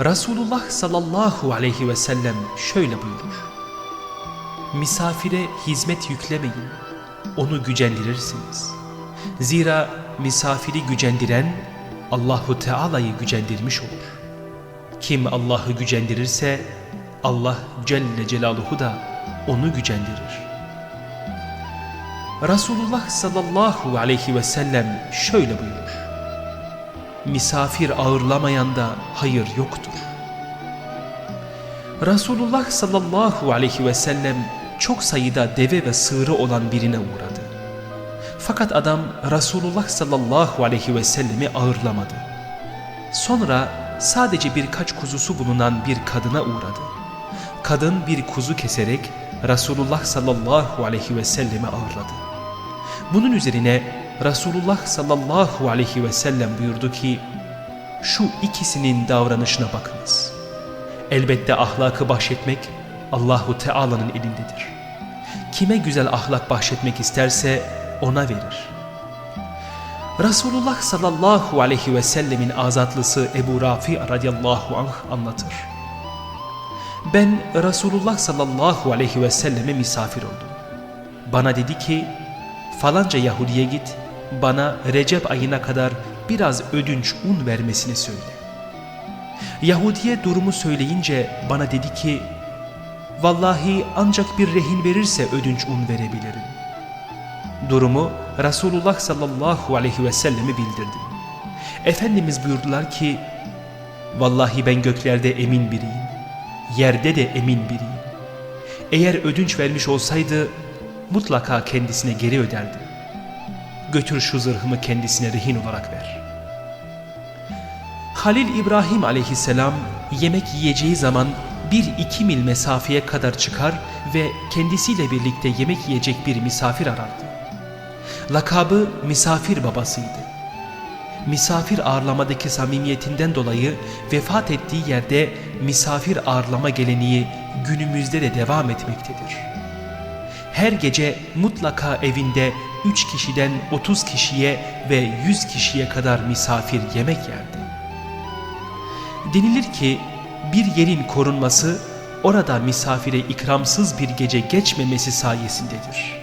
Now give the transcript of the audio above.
Resulullah sallallahu aleyhi ve sellem şöyle buyurur. Misafire hizmet yüklemeyin, onu gücendirirsiniz. Zira misafiri gücendiren Allahu Teala'yı gücendirmiş olur. Kim Allah'ı gücendirirse Allah Celle Celaluhu da onu gücendirir. Resulullah sallallahu aleyhi ve sellem şöyle buyurur. Misafir ağırlamayanda hayır yoktur. Resulullah sallallahu aleyhi ve sellem çok sayıda deve ve sığırı olan birine uğradı. Fakat adam Resulullah sallallahu aleyhi ve sellemi ağırlamadı. Sonra sadece birkaç kuzusu bulunan bir kadına uğradı. Kadın bir kuzu keserek Resulullah sallallahu aleyhi ve sellemi ağırladı. Bunun üzerine Resulullah sallallahu aleyhi ve sellem buyurdu ki şu ikisinin davranışına bakınız. Elbette ahlakı bahşetmek Allahu Teala'nın elindedir. Kime güzel ahlak bahşetmek isterse ona verir. Resulullah sallallahu aleyhi ve sellemin azatlısı Ebu Rafi radıyallahu anh anlatır. Ben Resulullah sallallahu aleyhi ve selleme misafir oldum. Bana dedi ki falanca Yahudiye git bana Recep ayına kadar biraz ödünç un vermesini söyle. Yahudiye durumu söyleyince bana dedi ki vallahi ancak bir rehin verirse ödünç un verebilirim. Durumu Resulullah sallallahu aleyhi ve selleme bildirdim. Efendimiz buyurdular ki vallahi ben göklerde emin biriyim, yerde de emin biriyim. Eğer ödünç vermiş olsaydı mutlaka kendisine geri öderdim. Götür şu zırhımı kendisine rehin olarak ver. Halil İbrahim aleyhisselam yemek yiyeceği zaman bir iki mil mesafeye kadar çıkar ve kendisiyle birlikte yemek yiyecek bir misafir arardı. Lakabı misafir babasıydı. Misafir ağırlamadaki samimiyetinden dolayı vefat ettiği yerde misafir ağırlama geleneği günümüzde de devam etmektedir. Her gece mutlaka evinde 3 kişiden 30 kişiye ve 100 kişiye kadar misafir yemek yerdi. Denilir ki bir yerin korunması orada misafire ikramsız bir gece geçmemesi sayesindedir.